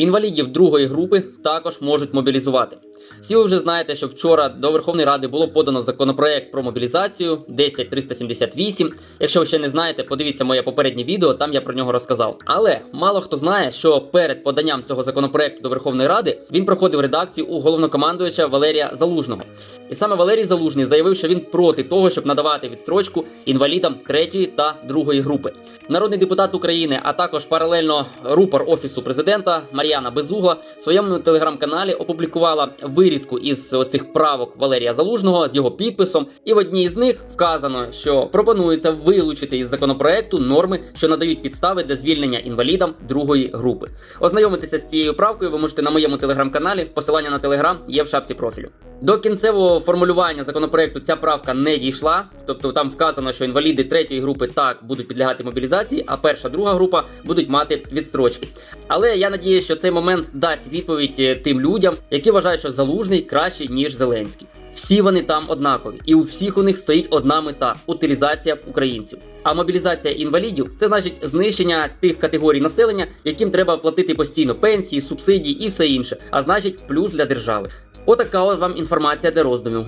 Інвалідів другої групи також можуть мобілізувати. Всі ви вже знаєте, що вчора до Верховної Ради було подано законопроект про мобілізацію 10378. Якщо ви ще не знаєте, подивіться моє попереднє відео, там я про нього розказав. Але мало хто знає, що перед поданням цього законопроекту до Верховної Ради він проходив редакцію у головнокомандуюча Валерія Залужного. І саме Валерій Залужний заявив, що він проти того, щоб надавати відстрочку інвалідам третьої та другої групи. Народний депутат України, а також паралельно рупор офісу президента Мар'яна Безугла в своєму телеграм-каналі опублікувала вирізку із оцих правок Валерія Залужного з його підписом. І в одній з них вказано, що пропонується вилучити із законопроекту норми, що надають підстави для звільнення інвалідам другої групи. Ознайомитися з цією правкою ви можете на моєму телеграм-каналі. Посилання на телеграм є в шапці профілю. До кінцевого формулювання законопроекту ця правка не дійшла, тобто там вказано, що інваліди третьої групи так будуть підлягати мобілізації, а перша друга група будуть мати відстрочки. Але я надіюся, що цей момент дасть відповідь е, тим людям, які вважають, що залужний кращий ніж Зеленський. Всі вони там однакові, і у всіх у них стоїть одна мета утилізація українців. А мобілізація інвалідів це значить знищення тих категорій населення, яким треба платити постійно пенсії, субсидії і все інше. А значить, плюс для держави. Отака от вам інформація для роздумів.